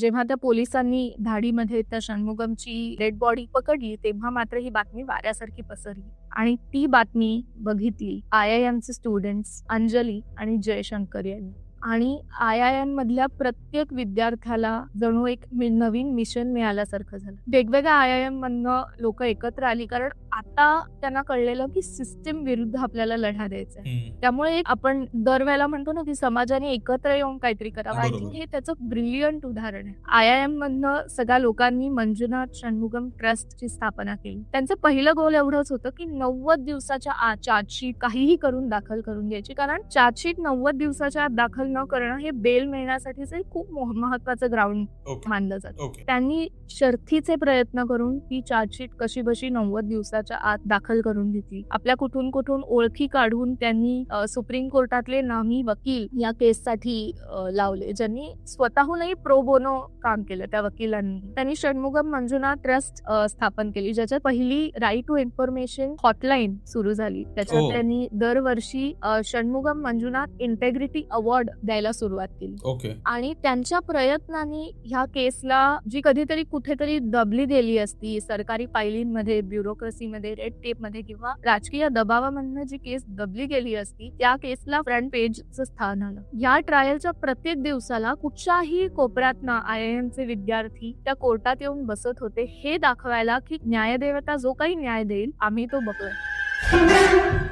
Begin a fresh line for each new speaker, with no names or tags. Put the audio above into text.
जेव्हा त्या पोलिसांनी धाडीमध्ये त्या षण्मुगमची डेड बॉडी पकडली तेव्हा मात्र ही बातमी वाऱ्यासारखी पसरली. आणि ती बातमी बघितली आय आय एमचे स्टुडंट्स अंजली आणि जयशंकर यांनी. आणि आय आय एम मधल्या प्रत्येक विद्यार्थ्याला जणू एक नवीन मिशन मिळाल्यासारखं झालं. वेगवेगळ्या आय आय एम मधनं लोक एकत्र आली कारण आता त्यांना कळलेलं की सिस्टीम विरुद्ध आपल्याला लढा द्यायचा. त्यामुळे आपण दरवेळेला म्हणतो ना की समाजाने एकत्र येऊन काहीतरी करावं. आय. थिंक हे त्याचं ब्रिलियंट उदाहरण आहे. आय आय एम मधनं सगळ्या लोकांनी मंजुनाथ षण्मुगम ट्रस्टची स्थापना केली. त्यांचं पहिलं गोल एवढंच होतं की नव्वद दिवसाच्या आत चार्जशीट काहीही करून दाखल करून घ्यायची. कारण चार्जशीट नव्वद दिवसाच्या आत दाखल न करणं हे बेल मिळण्यासाठीच खूप मोह- महत्वाचं ग्राउंड मानलं जातं. त्यांनी शर्थीचे प्रयत्न करून ही चार्जशीट कशी बशी नव्वद दिवसाच्या आत दाखल करून घेतली. आपल्या कुठून कुठून ओळखी काढून त्यांनी सुप्रीम कोर्टातले नामी वकील या केससाठी लावले. ज्यांनी स्वतःहूनही प्रो बोनो काम केलं त्या वकिलांनी. त्यांनी षण्मुगम मंजुनाथ ट्रस्ट स्थापन केली ज्याच्यात पहिली राईट टू इन्फॉर्मेशन हॉटलाईन सुरू झाली. त्याच्यात. त्यांनी दरवर्षी षण्मुगम मंजुनाथ इंटेग्रिटी अवॉर्ड द्यायला सुरुवात केली.
ओके.
आणि त्यांच्या प्रयत्नांनी ह्या केसला जी कधीतरी कुठेतरी दबली गेली असती सरकारी पायलींमध्ये ब्युरोक्रेसीमध्ये रेड टेपमध्ये किंवा राजकीय दबावामधनं जी केस दबली गेली असती त्या केसला फ्रंट पेजचं स्थान आलं. या ट्रायलच्या प्रत्येक दिवसाला कुठच्याही कोपऱ्यातनं आय आय एमचे विद्यार्थी त्या कोर्टात येऊन बसत होते हे दाखवायला की न्यायदेवता जो काही न्याय देईल आम्ही तो बघतोय